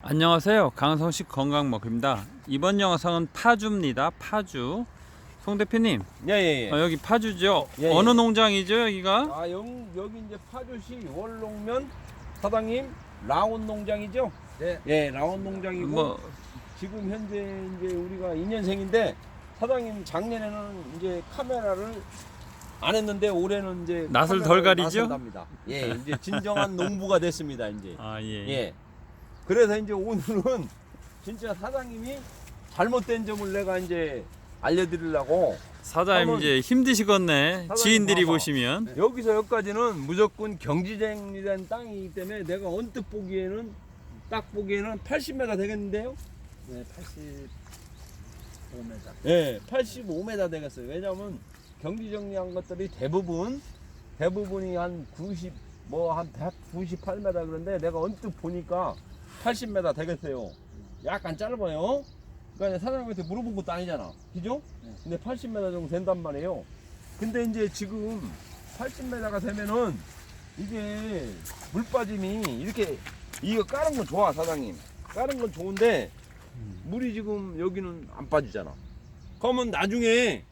안녕하세요. 강성식 건강먹입니다. 이번 영상은 파주입니다. 파주. 송 대표님, 예예예. 어, 여기 파주죠? 예, 어느 예. 농장이죠, 여기가? 아 여, 여기 이제 파주시 월농면 사장님 라온 농장이죠? 네. 예, 라온 농장이고 뭐, 지금 현재 이제 우리가 2년생인데 사장님 작년에는 이제 카메라를 안 했는데 올해는 이제 낯을 덜 가리죠? 예, 이제 진정한 농부가 됐습니다, 이제. 아, 예. 예. 그래서 이제 오늘은 진짜 사장님이 잘못된 점을 내가 이제 알려드리려고 사장님 한번- 이제 힘드시겠네. 사장님 지인들이 봐봐. 보시면. 여기서 여기까지는 무조건 경지쟁이된 땅이기 때문에 내가 언뜻 보기에는 딱 보기에는 80m 되겠는데요? 네, 85m. 예, 85m 되겠어요. 왜냐면 경지 정리한 것들이 대부분 대부분이 한 90, 뭐 한 198m 그런데 내가 언뜻 보니까 80m 되겠어요. 약간 짧아요. 그러니까 사장님한테 물어본 것도 아니잖아. 그죠? 네. 근데 80m 정도 된단 말이에요. 근데 이제 지금 80m가 되면은 이게 물 빠짐이 이렇게 이거 까는 건 좋아 사장님. 까는 건 좋은데 물이 지금 여기는 안 빠지잖아. 그러면 나중에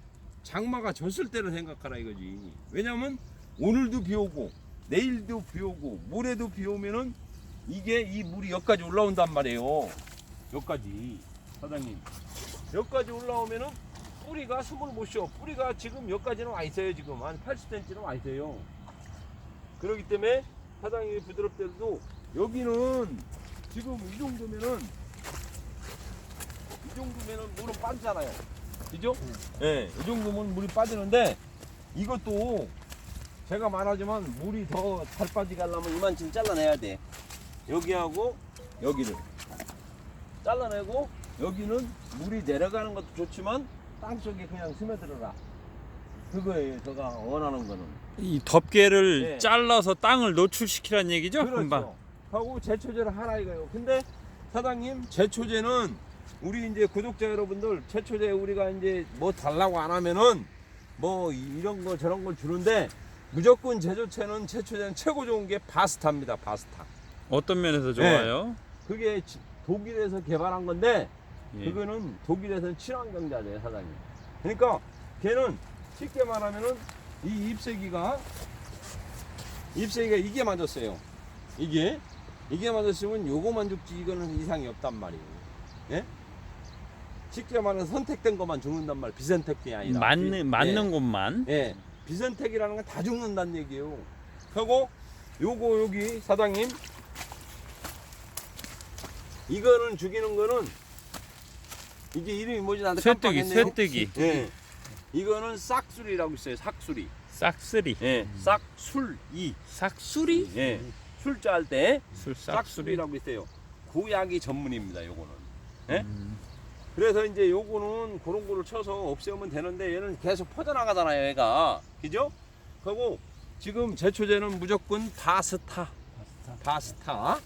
장마가 졌을 때를 생각하라 이거지. 왜냐면 오늘도 비 오고 내일도 비 오고 모레도 비 오면은 이게 이 물이 여기까지 올라온단 말이에요. 여기까지 사장님. 여기까지 올라오면은 뿌리가 숨을 못 쉬어. 뿌리가 지금 여기까지는 와 있어요. 지금 한 80cm는 와 있어요. 그렇기 때문에 사장님이 부드럽대도 여기는 지금 이 정도면은 이 정도면은 물은 빠지잖아요. 그죠? 예, 이 정도면 물이 빠지는데 이것도 제가 말하지만 물이 더 잘 빠지게 하려면 이만큼 잘라내야 돼. 여기하고 여기를 잘라내고 여기는 물이 내려가는 것도 좋지만 땅 속에 그냥 스며들어라. 그거예요. 제가 원하는 거는. 이 덮개를 예. 잘라서 땅을 노출시키라는 얘기죠? 금방. 그렇죠. 하고 제초제를 하라 이거예요. 근데 사장님 제초제는 우리 이제 구독자 여러분들 제초제 우리가 이제 뭐 달라고 안 하면은 뭐 이런 거 저런 걸 주는데 무조건 제조체는 제초제는 최고 좋은 게 바스타입니다. 바스타. 어떤 면에서 좋아요? 그게 지- 독일에서 개발한 건데 예. 그거는 독일에서는 친환경자재예요 사장님. 그러니까 걔는 쉽게 말하면은 이 잎새기가 잎새기가 이게 맞았어요. 이게 이게 맞았으면 요거만 죽지 이거는 이상이 없단 말이에요. 예? 쉽게 말해서 선택된 것만 죽는단 말. 비선택이 아니라. 맞는, 맞는 예. 곳만. 예. 비선택이라는 건 다 죽는다는 얘기예요. 그리고 요거 여기 사장님 이거는 죽이는 거는 이게 이름이 뭐지 나한테 쇠뜨기, 깜빡했네요. 쇠뜨기. 예. 이거는 싹술이라고 있어요. 싹술이. 싹쓰리. 예. 싹술이. 싹수리? 예. 술자 할때 술 싹수리. 싹술이라고 있어요. 구약이 전문입니다. 요거는. 예? 음. 그래서 이제 요거는 그런 거를 쳐서 없애면 되는데 얘는 계속 퍼져나가잖아요, 얘가. 그죠? 그리고 지금 제초제는 무조건 바스타. 바스타.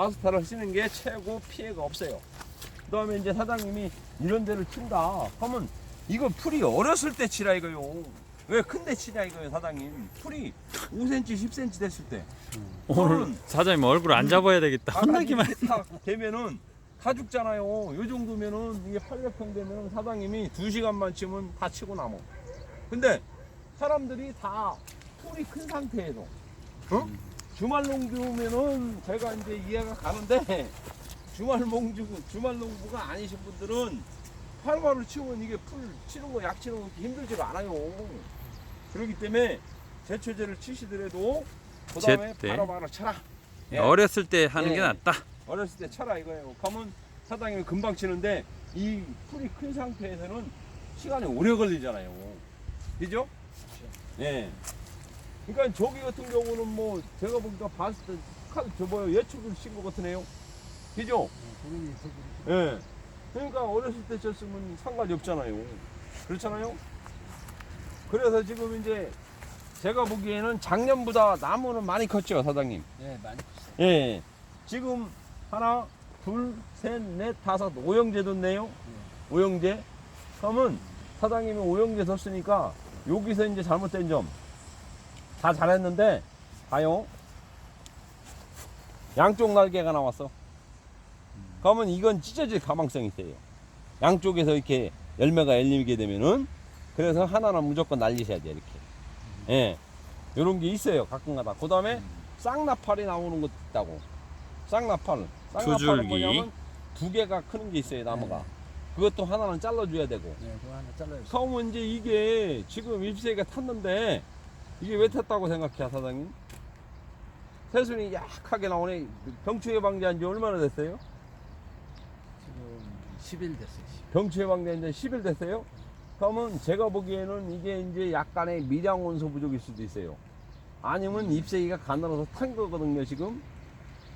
바스타를 쓰는 게 최고 피해가 없어요. 그 다음에 이제 사장님이 이런 데를 친다. 하면 이거 풀이 어렸을 때 치라 이거요. 왜 큰 데 치냐 이거요, 사장님. 풀이 5cm, 10cm 됐을 때. 오늘 음. 사장님 얼굴 안 잡아야 되겠다. 혼나기만. 바닥이 딱 되면은 다 죽잖아요. 요 정도면은 이게 800평 되면은 사장님이 2시간만 치면 다 치고 남어. 근데 사람들이 다 풀이 큰 상태에서 어? 주말 농부면은 제가 이제 이해가 가는데 주말 농부 주말 농부가 아니신 분들은 활발을 치우면 이게 풀 치는 거 약 치는 거 힘들지가 않아요. 그렇기 때문에 제초제를 치시더라도 그 다음에 제때. 바로바로 쳐라. 예. 어렸을 때 하는 게 예. 낫다. 어렸을 때 쳐라 이거예요. 가면 사장님이 금방 치는데 이 풀이 큰 상태에서는 시간이 오래 걸리잖아요. 그죠? 예. 그러니까 저기 같은 경우는 뭐 제가 보니까 봤을 때 카드 저 뭐요 예측을 친것 같으네요. 그죠? 되게 예. 그러니까 어렸을 때 쳤으면 상관이 없잖아요. 그렇잖아요? 그래서 지금 이제 제가 보기에는 작년보다 나무는 많이 컸죠, 사장님. 네, 많이 컸어요. 예. 지금 하나, 둘, 셋, 넷, 다섯, 오형제 뒀네요. 오형제. 그러면 사장님이 오형제 뒀으니까 여기서 이제 잘못된 점. 다 잘했는데, 봐요. 양쪽 날개가 나왔어. 그러면 이건 찢어질 가망성이 있어요. 양쪽에서 이렇게 열매가 열리게 되면은 그래서 하나는 무조건 날리셔야 돼요 이렇게. 예, 요런 게 있어요 가끔가다. 그 다음에 쌍나팔이 나오는 것도 있다고. 쌍나팔. 쌍나팔은 줄기. 뭐냐면 두 개가 크는 게 있어요 나무가. 그것도 하나는 잘라줘야 되고. 네, 그거 하나 잘라요. 처음은 이제 이게 지금 잎새가 탔는데 이게 왜 탔다고 생각해 사장님? 새순이 약하게 나오네. 병충 예방제한 지 얼마나 됐어요? 지금 10일 됐어요. 10일. 병충 예방제한 지 10일 됐어요? 그러면 제가 보기에는 이게 이제 약간의 미량 원소 부족일 수도 있어요. 아니면 잎새기가 가늘어서 탄 거거든요, 지금.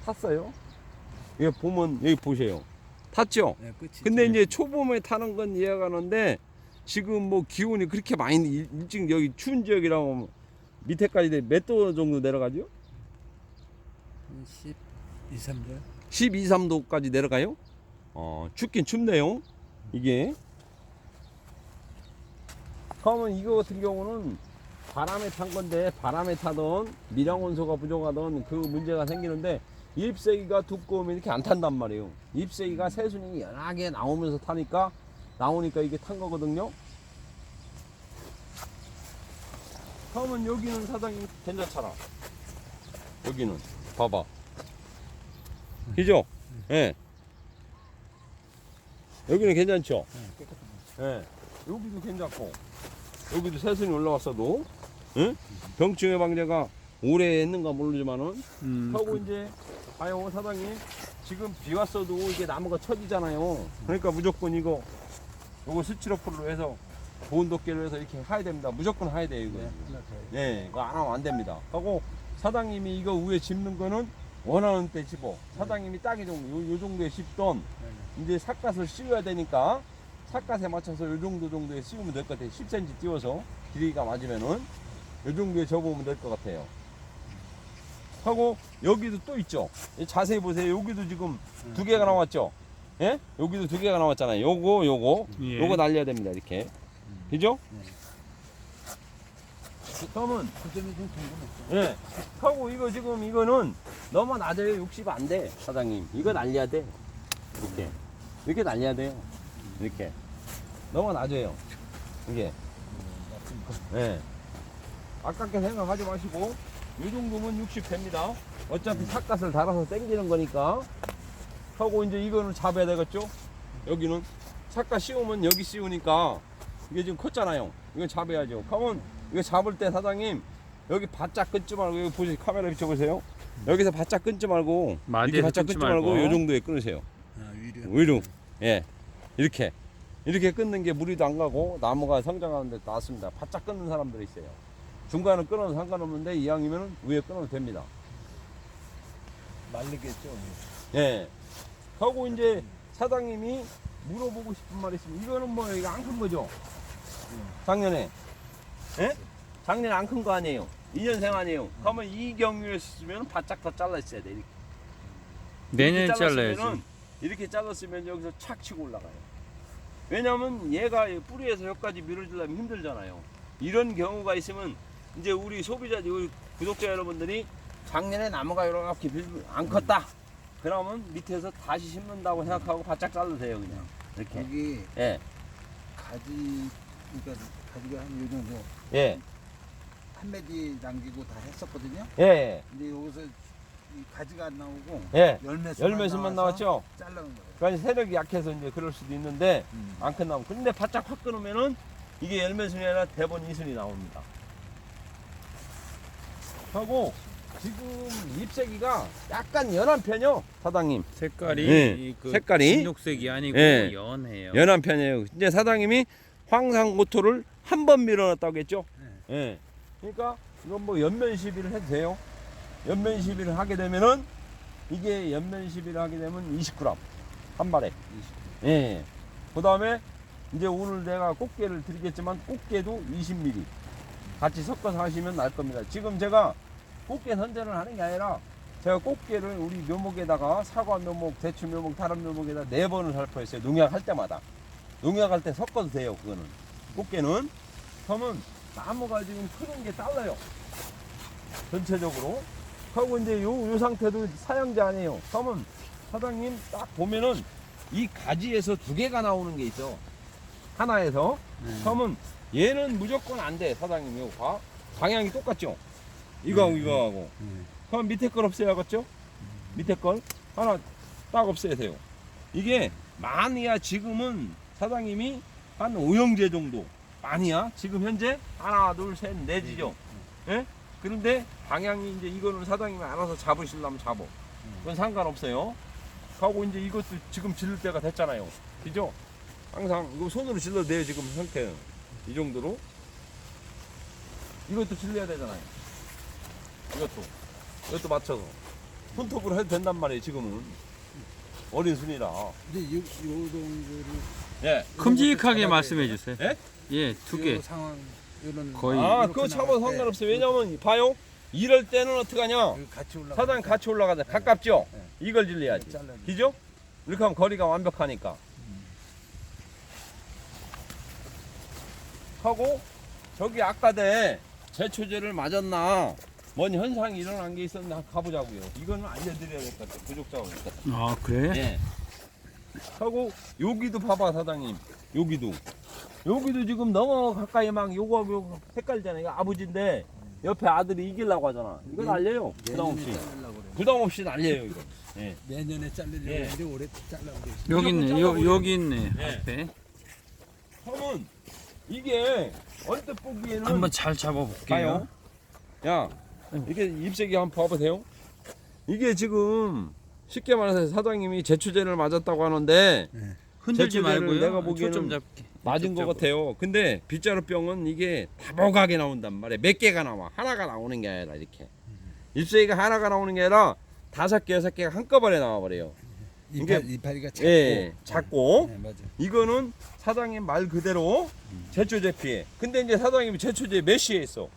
탔어요. 여기 보면, 여기 보세요. 탔죠? 네, 끝이. 근데 이제 초봄에 타는 건 이해가 가는데 지금 뭐 기온이 그렇게 많이 일- 일찍 여기 추운 지역이라고 밑에까지 몇 도 정도 내려가죠? 12, 3도. 12, 3도까지 내려가요? 어, 춥긴 춥네요. 이게. 그러면 이거 같은 경우는 바람에 탄 건데 바람에 타던 미량 원소가 부족하던 그 문제가 생기는데 잎새기가 두꺼우면 이렇게 안 탄단 말이에요. 잎새기가 새순이 연하게 나오면서 타니까 나오니까 이게 탄 거거든요. 그러면 여기는 사장님 괜찮잖아. 여기는 봐봐. 그죠? 예. 여기는 괜찮죠? 네, 깨끗한 예. 여기도 괜찮고 여기도 새순이 올라왔어도 응? 병충해 방제가 오래 했는가 모르지만은 음, 하고 이제 아유 사장님 지금 비 왔어도 이게 나무가 처지잖아요 그러니까 무조건 이거 요거 스티로폴로 해서 보온도끼로 해서 이렇게 하야 됩니다 무조건 하야 돼요 이거 네, 하나 더. 예, 이거 안 하면 안 됩니다. 하고 사장님이 이거 위에 짚는 거는 원하는 때 집어. 사장님이 딱이 정도, 요, 요 정도에 씹던 네, 이제 삿갓을 씌워야 되니까 삿갓에 맞춰서 요 정도 정도에 씌우면 될 것 같아요. 10cm 띄워서 길이가 맞으면은 요 정도에 접으면 될 것 같아요. 하고 여기도 또 있죠. 이 자세히 보세요. 여기도 지금 네. 두 개가 나왔죠. 예? 여기도 두 개가 나왔잖아요. 요거, 요거, 예. 요거 날려야 됩니다. 이렇게. 그죠? 그러면 그 점이 좀 궁금했어. 예. 하고 이거 지금 이거는 너무 낮아요. 60 안 돼. 사장님. 이거 날려야 돼. 이렇게. 이렇게 날려야 돼요. 이렇게. 너무 낮아요. 이게. 예. 아깝게 생각하지 마시고 이 정도면 60 됩니다. 어차피 삿갓을 달아서 당기는 거니까. 하고 이제 이거는 잡아야 되겠죠? 여기는 삿갓 씌우면 여기 씌우니까 이게 지금 컸잖아요. 이거 잡아야죠. 그러면 이거 잡을 때 사장님 여기 바짝 끊지 말고 여기 보세요 카메라 비춰보세요. 여기서 바짝 끊지 말고 이렇게 바짝 끊지 말고. 요 정도에 끊으세요. 아, 위로. 위로. 예. 이렇게. 이렇게 끊는 게 무리도 안 가고 나무가 성장하는데 낫습니다. 바짝 끊는 사람들이 있어요. 중간은 끊어도 상관없는데 이왕이면 위에 끊어도 됩니다. 말리겠죠. 예. 하고 이제 사장님이 물어보고 싶은 말이 있으면 이거는 뭐 이거 안 큰 거죠 작년에 예? 작년에 안 큰 거 아니에요 2년생 아니에요 그러면 이 경우였으면 바짝 더 잘랐어야 돼 이렇게 내년에 이렇게 잘라야지. 잘랐으면은 이렇게 잘랐으면 여기서 착 치고 올라가요. 왜냐면 얘가 뿌리에서 여기까지 밀어주려면 힘들잖아요. 이런 경우가 있으면 이제 우리 소비자, 우리 구독자 여러분들이 작년에 나무가 이렇게 빌- 안 컸다. 그러면 밑에서 다시 심는다고 생각하고 바짝 자르세요 그냥 이렇게. 여기 예, 가지, 그러니까 가지가 한 요 정도 예, 한 매디 남기고 다 했었거든요. 예, 근데 여기서 이 가지가 안 나오고 예. 열매 열매수만 나왔죠. 잘라는 거예요. 그러니까 세력이 약해서 이제 그럴 수도 있는데 음. 안큰 나무. 근데 바짝 확 끊으면은 이게 열매순이 아니라 대본 이순이 나옵니다. 하고 지금 잎새기가 약간 연한 편이요, 사장님. 색깔이 예, 이그 색깔이 진육색이 아니고 예. 연해요. 연한 편이에요. 이제 사장님이 황상고토를 한 번 밀어놨다고 했죠. 예. 그러니까 이건 뭐 연면 시비를 해도 돼요. 연면 시비를 하게 되면은 이게 연면 시비를 하게 되면 20g 한 발에. 예. 그 다음에 이제 오늘 내가 꽃게를 드리겠지만 꽃게도 20ml 같이 섞어서 하시면 날 겁니다. 지금 제가 꽃게 선전을 하는 게 아니라 제가 꽃게를 우리 묘목에다가 사과 묘목, 대추 묘목, 다른 묘목에다 네 번을 살포했어요. 농약 할 때마다. 농약 할 때 섞어도 돼요. 그거는. 꽃게는. 그러면 나무가 지금 크는 게 달라요. 전체적으로. 하고 이제 요, 요 상태도 사양제 아니에요. 그러면 사장님 딱 보면은 이 가지에서 두 개가 나오는 게 있어. 하나에서. 네. 그러면 얘는 무조건 안 돼, 사장님. 이거 봐. 방향이 똑같죠? 이거하고 이거하고. 네. 그럼 밑에 걸 없애야겠죠? 밑에 걸 하나 딱 없애야 돼요. 이게 많이야 지금은 사장님이 한 5형제 정도 많이야 지금 현재 하나 둘셋 넷이죠. 예? 그런데 방향이 이제 이거는 사장님이 알아서 잡으시려면 잡어. 그건 상관없어요. 하고 이제 이것도 지금 질를 때가 됐잖아요. 그죠? 항상 이거 손으로 질러도 돼요 지금 상태는 이 정도로. 이것도 질러야 되잖아요. 이것도 이것도 맞춰서 손톱으로 해도 된단 말이에요 지금은 어린 순이라. 근데 요, 요 정도를 예. 큼직하게 말씀해 주세요. 예? 예, 두 개. 요 상황 요런 거의- 아, 그거 때 상관없어요. 왜냐면 봐요. 이럴 때는 어떡 하냐? 여기 같이 올라 사장 같이 올라가자. 가깝죠? 네. 이걸 질러야지. 잘라 기죠? 이렇게 하면 거리가 완벽하니까. 하고 저기 아까대 제초제를 맞았나 뭔 현상이 일어난 게 있었나 가보자고요. 이거는 알려드려야겠다. 부족자고겠다. 아, 그래? 예. 하고 여기도 봐봐 사장님. 여기도. 여기도 지금 너무 가까이 막 요거 요거 헷갈리잖아요. 이거 아버지인데 옆에 아들이 이기려고 하잖아. 이건 네. 알려요. 부담 없이. 부담 없이 날려요 이거. 예. 내년에 자르려고 예. 했는데 올해 잘라고. 여기 있네. 여, 여기 있네. 예. 앞에. 그러면 이게 언뜻 보기에는 한번 잘 잡아 볼게요. 가요. 야, 이렇게 잎새기 한번 봐보세요. 이게 지금 쉽게 말해서 사장님이 제초제를 맞았다고 하는데 흔들지 제초제를 말고요. 내가 보기에는 초점 잡게. 맞은 것. 같아요. 근데 빗자루병은 이게 다복하게 나온단 말이에요. 몇 개가 나와. 하나가 나오는 게 아니라 이렇게. 잎새기가 하나가 나오는 게 아니라 다섯 개, 여섯 개가 한꺼번에 나와버려요. 이파리, 이파리가 작고 예, 작고. 네, 맞아. 이거는 사장님 말 그대로 제초제 피해. 근데 이제 사장님이 제초제 몇 시에 했어?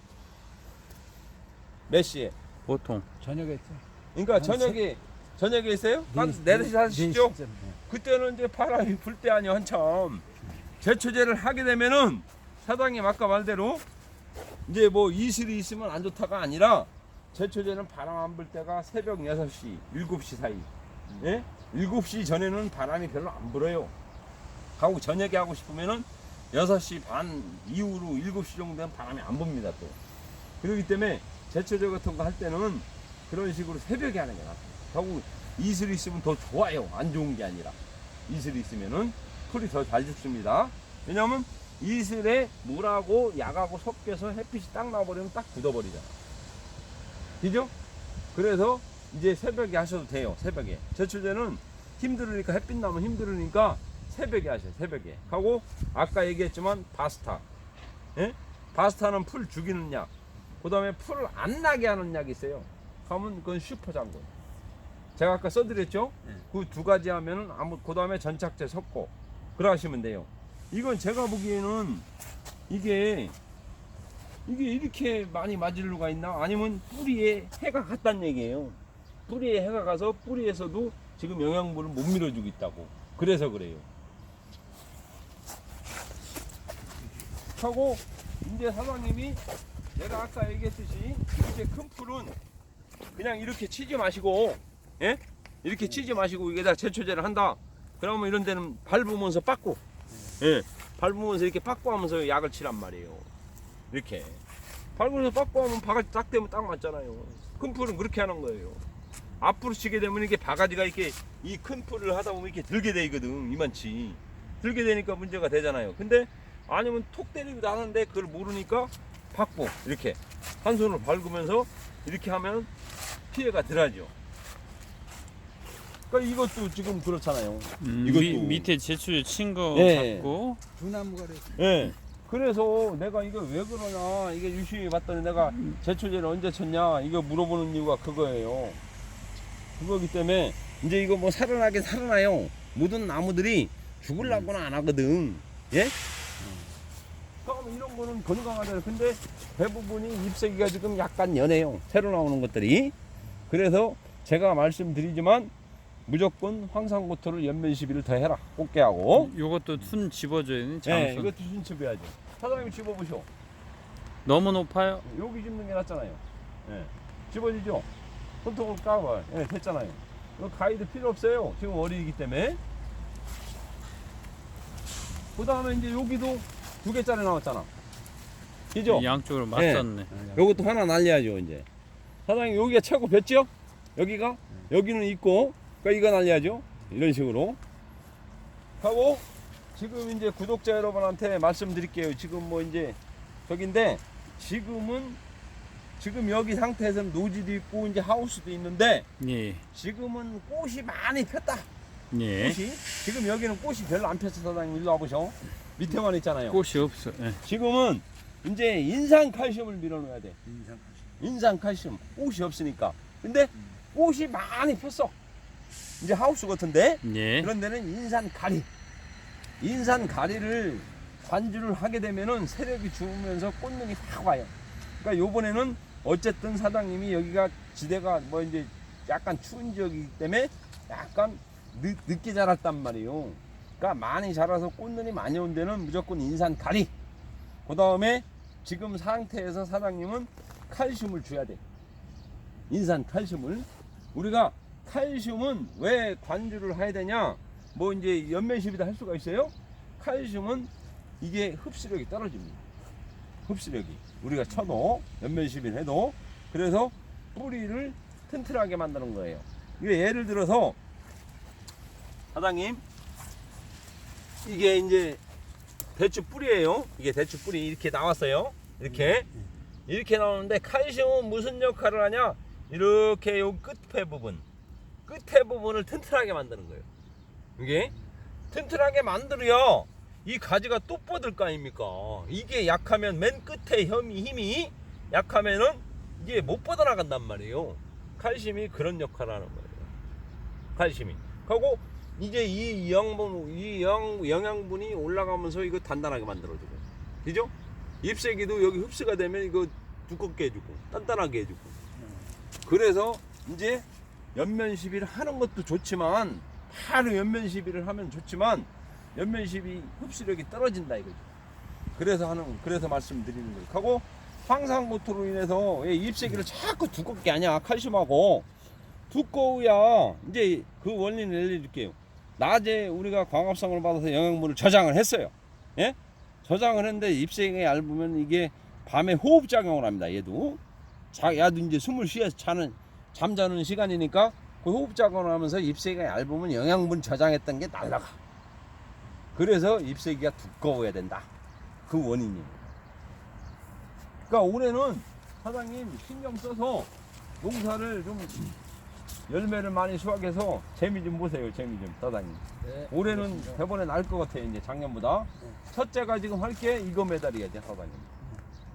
몇 시에? 보통. 저녁에 했죠. 그러니까 한 저녁에 저녁에 했어요? 한 네, 4시 네 5시죠? 시쯤, 네. 그때는 이제 바람이 불 때 아니야 한참. 제초제를 하게 되면은 사장님 아까 말대로 이제 뭐 이슬이 있으면 안 좋다가 아니라 제초제는 바람 안 불 때가 새벽 6시, 7시 사이. 예? 7시 전에는 바람이 별로 안 불어요. 하고 저녁에 하고 싶으면은 6시 반 이후로 7시 정도 되면 바람이 안 붑니다 또. 그렇기 때문에 제초제 같은 거 할 때는 그런 식으로 새벽에 하는 게 낫다. 하고 이슬이 있으면 더 좋아요. 안 좋은 게 아니라. 이슬이 있으면은 풀이 더 잘 죽습니다. 왜냐면 이슬에 물하고 약하고 섞여서 햇빛이 딱 나버리면 딱 굳어버리잖아. 그죠? 그래서 이제 새벽에 하셔도 돼요. 새벽에. 제초제는 힘들으니까 햇빛 나면 힘들으니까 새벽에 하셔요. 새벽에. 하고 아까 얘기했지만 바스타. 예? 바스타는 풀 죽이는 약. 그 다음에 풀 안 나게 하는 약이 있어요. 하면 그건 슈퍼장군. 제가 아까 써드렸죠? 네. 그두 가지 하면은 아무 그 다음에 전착제 섞고 그러시면 돼요. 이건 제가 보기에는 이게 이게 이렇게 많이 맞을 수가 있나? 아니면 뿌리에 해가 갔다는 얘기예요. 뿌리에 해가 가서 뿌리에서도 지금 영양분을 못 밀어주고 있다고. 그래서 그래요. 하고 이제 사장님이 내가 아까 얘기했듯이 이렇게 큰 풀은 그냥 이렇게 치지 마시고 예? 이렇게 치지 마시고 여기다 제초제를 한다. 그러면 이런 데는 밟으면서 빻고 예. 밟으면서 이렇게 빻고 하면서 약을 치란 말이에요. 이렇게 밟으면서 빻고 하면 바가지 딱 되면 딱 맞잖아요. 큰 풀은 그렇게 하는 거예요. 앞으로 치게 되면 이렇게 바가지가 이렇게 이 큰 풀을 하다 보면 이렇게 들게 되거든 이만치 들게 되니까 문제가 되잖아요. 근데 아니면 톡 때리고 나는데 그걸 모르니까 밟고 이렇게 한 손으로 밟으면서 이렇게 하면 피해가 덜하죠. 그러니까 이것도 지금 그렇잖아요. 음, 이것도- 미, 밑에 제초제 친거 예. 같고. 두나무가 그래. 예. 그래서 내가 이거 왜 그러냐 이게 유심히 봤더니 내가 제초제를 언제 쳤냐 이거 물어보는 이유가 그거예요. 그거기 때문에 이제 이거 뭐 살아나게 살아나요. 모든 나무들이 죽을라고는 안 하거든. 예? 그럼 이런 거는 건강하잖아요. 근데 대부분이 잎새기가 지금 약간 연해요. 새로 나오는 것들이. 그래서 제가 말씀드리지만 무조건 황산고토를 연면 시비를 더 해라. 꽃게 하고. 요것도 순 집어줘야 되는 네, 장선. 이것도 순첩해야죠. 사장님 집어보셔. 너무 높아요. 여기 집는 게 낫잖아요. 예. 집어지죠? 손톱을 까봐. 예, 됐잖아요. 이거 가이드 필요 없어요. 지금 어리기 때문에. 그 다음에 이제 여기도 두 개짜리 나왔잖아. 그죠? 양쪽으로 맞섰네. 요것도 하나 날려야죠, 이제. 사장님, 여기가 최고 뵀죠? 여기가? 여기는 있고, 그러니까 이거 날려야죠. 이런 식으로. 하고, 지금 이제 구독자 여러분한테 말씀드릴게요. 지금 뭐 이제, 저긴데, 지금은, 지금 여기 상태에서는 노지도 있고, 이제 하우스도 있는데, 예. 지금은 꽃이 많이 폈다. 예. 꽃이. 지금 여기는 꽃이 별로 안 폈어, 사장님. 일로 와보셔. 밑에만 있잖아요. 꽃이 없어. 예. 지금은 이제 인산 칼슘을 밀어넣어야 돼. 인상 인산 칼슘 꽃이 없으니까 근데 꽃이 많이 폈어 이제 하우스 같은데 예. 그런 데는 인산 가리 인산 가리를 관주를 하게 되면은 세력이 죽으면서 꽃눈이 확 와요 그러니까 요번에는 어쨌든 사장님이 여기가 지대가 뭐 이제 약간 추운 지역이기 때문에 약간 늦, 늦게 자랐단 말이에요 그러니까 많이 자라서 꽃눈이 많이 온 데는 무조건 인산 가리 그 다음에 지금 상태에서 사장님은 칼슘을 줘야 돼. 인산 칼슘을. 우리가 칼슘은 왜 관주를 해야 되냐? 뭐 이제 연면시비도 할 수가 있어요. 칼슘은 이게 흡수력이 떨어집니다. 흡수력이. 우리가 쳐도 연면시비를 해도 그래서 뿌리를 튼튼하게 만드는 거예요. 이게 예를 들어서 사장님 이게 이제 대추 뿌리예요. 이게 대추 뿌리 이렇게 나왔어요. 이렇게 이렇게 나오는데 칼슘은 무슨 역할을 하냐? 이렇게 요 끝에 부분, 끝에 부분을 튼튼하게 만드는 거예요. 이게 튼튼하게 만들어야 이 가지가 또 뻗을 거 아닙니까? 이게 약하면 맨 끝에 혐이 힘이 약하면은 이게 못 뻗어나간단 말이에요. 칼슘이 그런 역할을 하는 거예요. 칼슘이. 하고 이제 이 영양분, 이 영, 영양분이 올라가면서 이거 단단하게 만들어주고. 그죠? 잎새기도 여기 흡수가 되면 이거 두껍게 해주고, 단단하게 해주고. 그래서 이제 연면 시비를 하는 것도 좋지만, 바로 연면 시비를 하면 좋지만, 연면 시비 흡수력이 떨어진다 이거죠. 그래서 하는, 그래서 말씀드리는 거예요. 하고, 황산고토로 인해서 이 잎새기를 자꾸 두껍게 하냐, 칼슘하고. 두꺼워야 이제 그 원리를 알려줄게요. 낮에 우리가 광합성을 받아서 영양분을 저장을 했어요. 예? 저장을 했는데 잎새가 얇으면 이게 밤에 호흡 작용을 합니다. 얘도 자, 야도 이제 숨을 쉬어서 자는 잠자는 시간이니까 그 호흡 작용을 하면서 잎새가 얇으면 영양분 저장했던 게 날라가. 그래서 잎새기가 두꺼워야 된다. 그 원인이에요. 그러니까 올해는 사장님 신경 써서 농사를 좀 열매를 많이 수확해서 재미 좀 보세요. 재미 좀 사장님. 네. 올해는. 대본에 날 것 같아요. 이제 작년보다. 첫째가 지금 할 게 이거 매달이야 돼 사장님.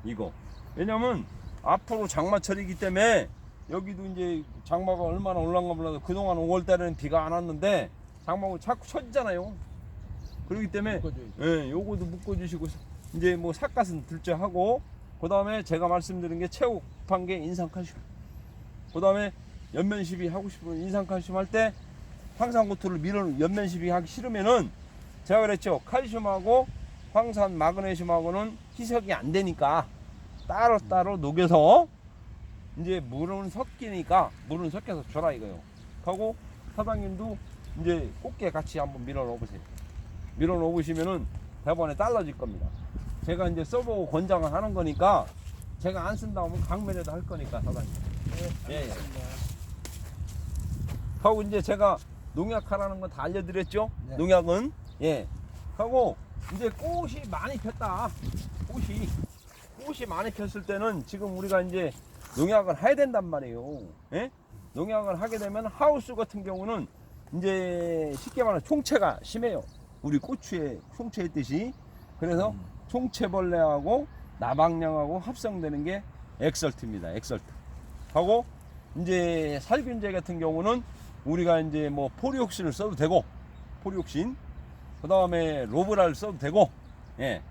이거. 왜냐면 앞으로 장마철이기 때문에 여기도 이제 장마가 얼마나 올라간 가 몰라도 그동안 5월 달에는 비가 안 왔는데 장마가 자꾸 쳐지잖아요. 그렇기 때문에 묶어줘야죠. 예, 요거도 묶어주시고 이제 뭐 삿갓은 둘째 하고 그 다음에 제가 말씀드린 게 최고 급한 게 인산칼슘. 그 다음에 연면시비 하고 싶으면 인산칼슘 할 때 황산고토를 밀어 연면시비 하기 싫으면은 제가 그랬죠 칼슘하고 황산 마그네슘하고는 희석이 안 되니까 따로 따로 녹여서 이제 물은 섞이니까 물은 섞여서 줘라 이거요. 하고 사장님도 이제 꽃게 같이 한번 밀어 넣어보세요. 밀어 놓으시면은 대본에 달라질 겁니다. 제가 이제 써보고 권장을 하는 거니까 제가 안 쓴다 하면 강매라도 할 거니까 사장님. 예, 예. 하고 이제 제가 농약하라는 건 다 알려드렸죠? 네. 농약은 예. 하고 이제 꽃이 많이 폈다. 꽃이 꽃이 많이 폈을 때는 지금 우리가 이제 농약을 해야 된단 말이에요. 예? 농약을 하게 되면 하우스 같은 경우는 이제 쉽게 말하면 총체가 심해요. 우리 고추에 총체 있듯이 그래서 총체벌레하고 나방량하고 합성되는 게 엑설트입니다. 엑설트. 하고 이제 살균제 같은 경우는 우리가 이제 뭐 포리옥신을 써도 되고 포리옥신 그 다음에 로브라를 써도 되고 예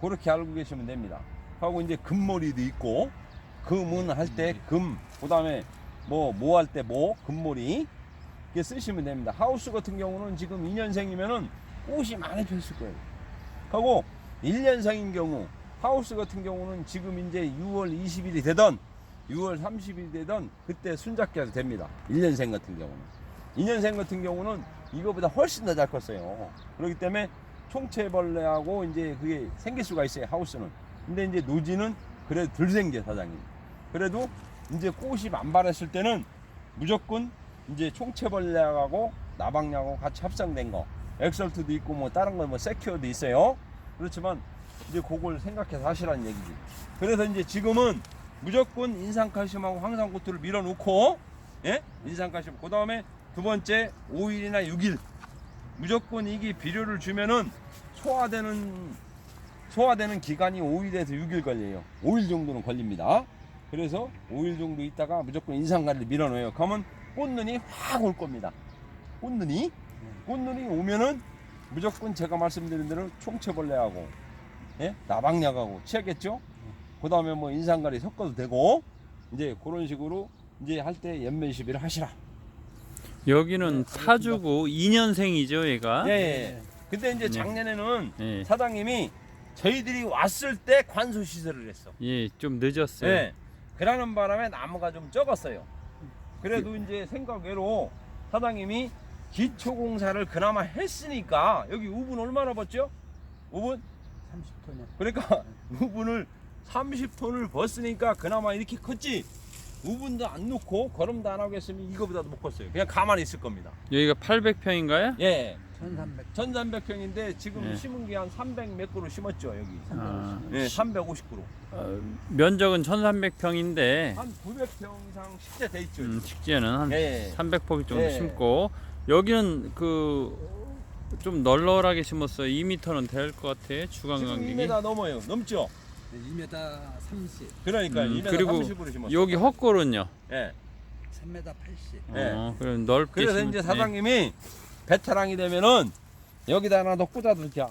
그렇게 알고 계시면 됩니다. 하고 이제 금머리도 있고 금은 할 때 금, 그 다음에 뭐뭐할때뭐 금머리 이렇게 쓰시면 됩니다. 하우스 같은 경우는 지금 2년생이면은 꽃이 많이 폈을 거예요. 하고 1년생인 경우 하우스 같은 경우는 지금 이제 6월 20일이 되던 6월 30일이 되던 그때 순작기가 됩니다. 1년생 같은 경우는. 2년생 같은 경우는 이거보다 훨씬 더 잘 컸어요. 그렇기 때문에 총체벌레하고 이제 그게 생길 수가 있어요 하우스는. 근데 이제 노지는 그래도 덜 생겨 사장님. 그래도 이제 꽃이 만발했을 때는 무조건 이제 총체벌레하고 나방약하고 같이 합성된 거. 엑설트도 있고 뭐 다른 거뭐 세큐어도 있어요. 그렇지만 이제 그걸 생각해서 하시라는 얘기지. 그래서 이제 지금은 무조건 인산칼슘하고 황산고토를 밀어놓고 예? 인산칼슘. 그 다음에 두 번째 5일이나 6일 무조건 이게 비료를 주면은 소화되는 소화되는 기간이 5일에서 6일 걸려요. 5일 정도는 걸립니다. 그래서 5일 정도 있다가 무조건 인산가리를 밀어넣어요. 그러면 꽃눈이 확 올 겁니다. 꽃눈이 꽃눈이 오면은 무조건 제가 말씀드린 대로 총체벌레하고 예? 나방약하고 치야겠죠? 그 다음에 뭐 인산가리 섞어도 되고 이제 그런 식으로 이제 할 때 연면 시비를 하시라. 여기는 파주고 2년생이죠, 얘가. 예, 예. 근데 이제 네. 작년에는 예. 사장님이 저희들이 왔을 때 관수 시설을 했어. 예, 좀 늦었어요. 네. 그러는 바람에 나무가 좀 적었어요. 그래도 이제 생각 외로 사장님이 기초 공사를 그나마 했으니까 여기 우분 얼마나 벗죠? 우분? 30톤이야. 그러니까 우분을 30톤을 벗으니까 그나마 이렇게 컸지. 우분도 안 넣고 거름도 안 하고 했으면 이거보다도 못 컸어요. 그냥 가만히 있을 겁니다. 여기가 800평인가요? 예. 1300. 1300평인데 지금 예. 심은 게 한 300몇 그루 심었죠, 여기. 아, 예, 350그루. 어, 면적은 1300평인데 한 900평 이상 식재 돼 있죠. 음, 식재는 한 예. 300포기 정도 예. 심고 여기는 그 좀 널널하게 심었어요. 2m는 될 것 같아. 주간 지금 간격이. 2m 넘어요. 넘죠? 2m 30, 그러니까 음, 2m 그리고 30으로 심었어요. 여기 헛골은요. 예. 3m 80. 예. 어, 그럼 넓게 그래서 심은- 이제 예. 사장님이 베테랑이 되면은 여기다 하나 더 꽂아둘게.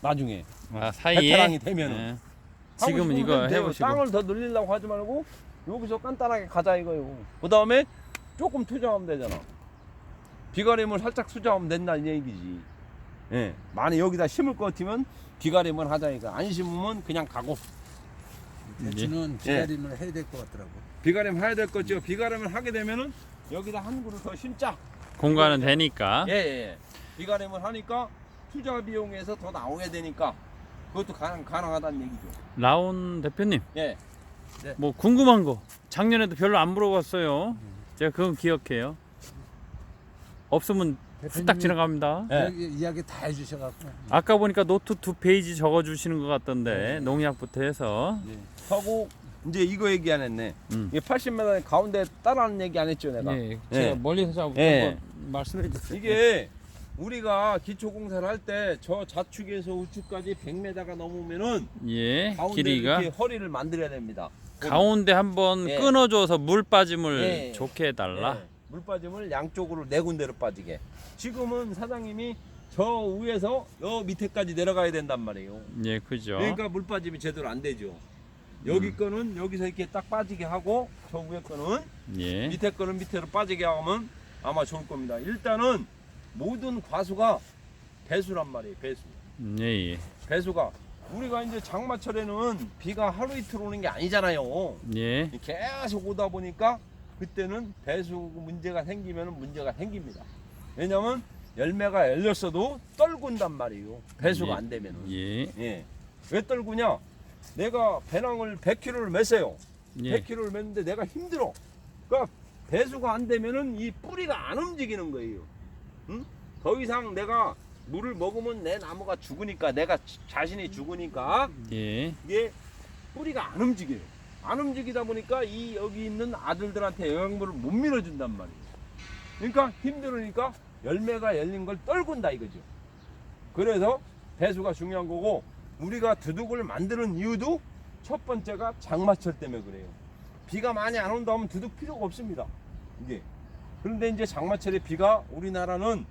나중에. 아, 사이에 베테랑이 되면은. 예. 하고 지금은 싶으면 이거 돼요. 해보시고 땅을 더 늘리려고 하지 말고 여기서 간단하게 가자 이거요. 그 다음에 조금 투자하면 되잖아. 비가림을 살짝 투자하면 된다는 얘기지. 예. 많이 여기다 심을 것 같으면 비가림을 하자니까 안 심으면 그냥 가고. 대추는 예. 기다림을 해야 될 것 같더라고. 비가림 해야 될 거죠. 비가림을 하게 되면은 여기다 한 그루 더 심자. 공간은 되니까 예, 예, 예. 비가림을 하니까 투자 비용에서 더 나오게 되니까 그것도 가능, 가능하다는 얘기죠. 라온 대표님 예. 뭐 궁금한 거 작년에도 별로 안 물어봤어요. 제가 그건 기억해요. 없으면 후딱 지나갑니다. 예. 이야기 다 해주셔갖고. 아까 보니까 노트 두 페이지 적어주시는 것 같던데 농약부터 해서 하고 이제 이거 얘기 안 했네. 음. 이게 80m 가운데 따라하는 얘기 안 했죠, 내가. 예, 제가 제가 멀리서 잡고 예. 말씀해 주세요. 이게 우리가 기초 공사를 할 때 저 좌측에서 우측까지 100m가 넘으면은 예, 가운데 길이가 이렇게 허리를 만들어야 됩니다. 가운데 한번 예. 끊어줘서 물 빠짐을 예. 좋게 해달라. 예, 물 빠짐을 양쪽으로 네 군데로 빠지게. 지금은 사장님이 저 위에서 저 밑에까지 내려가야 된단 말이에요. 예, 그죠. 그러니까 물 빠짐이 제대로 안 되죠. 여기 음. 거는 여기서 이렇게 딱 빠지게 하고 저 위에 거는 예, 밑에 거는 밑으로 빠지게 하면 아마 좋을 겁니다. 일단은 모든 과수가 배수란 말이에요. 배수. 예, 예, 배수가 우리가 이제 장마철에는 비가 하루 이틀 오는 게 아니잖아요. 예, 계속 오다 보니까 그때는 배수 문제가 생기면 문제가 생깁니다. 왜냐면 열매가 열렸어도 떨군단 말이에요. 배수가 예. 안 되면은. 예, 예. 왜 떨구냐? 내가 배낭을 100kg를 맸어요. 예, 100kg를 맸는데 내가 힘들어. 그러니까 배수가 안 되면은 이 뿌리가 안 움직이는 거예요. 응? 더 이상 내가 물을 먹으면 내 나무가 죽으니까 내가 지- 자신이 죽으니까 예, 이게 뿌리가 안 움직여요. 안 움직이다 보니까 이 여기 있는 아들들한테 영양분을 못 밀어준단 말이에요. 그러니까 힘들으니까 열매가 열린 걸 떨군다 이거죠. 그래서 배수가 중요한 거고 우리가 두둑을 만드는 이유도 첫 번째가 장마철 때문에 그래요. 비가 많이 안 온다 하면 두둑 필요가 없습니다. 이게 그런데 이제 장마철에 비가 우리나라는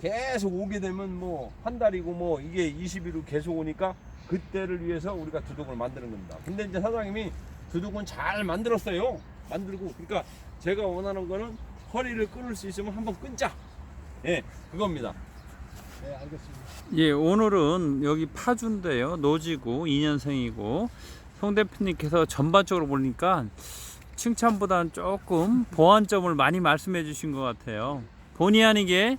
계속 오게 되면 뭐 한 달이고 뭐 이게 20일로 계속 오니까 그때를 위해서 우리가 두둑을 만드는 겁니다. 근데 이제 사장님이 두둑은 잘 만들었어요. 만들고 그러니까 제가 원하는 거는 허리를 끊을 수 있으면 한번 끊자. 예, 그겁니다. 네, 알겠습니다. 예, 오늘은 여기 파주인데요. 노지고 2년생이고 송 대표님께서 전반적으로 보니까 칭찬보다는 조금 보완점을 많이 말씀해 주신 것 같아요. 본의 아니게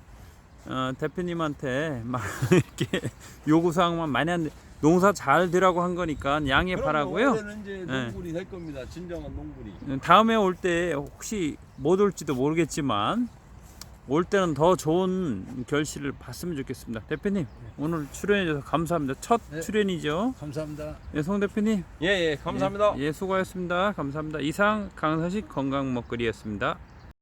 어, 대표님한테 막 이렇게 요구사항만 많이 한데 농사 잘 되라고 한 거니까 양해 바라고요. 올해는 이제 네. 될 겁니다. 진정한 농군이. 다음에 올 때 혹시 못 올지도 모르겠지만 올 때는 더 좋은 결실을 봤으면 좋겠습니다. 대표님 오늘 출연해 주셔서 감사합니다. 첫 네. 출연이죠. 감사합니다. 예, 송 대표님. 예, 예, 감사합니다. 예, 예, 수고하셨습니다. 감사합니다. 이상 강사식 건강 먹거리였습니다.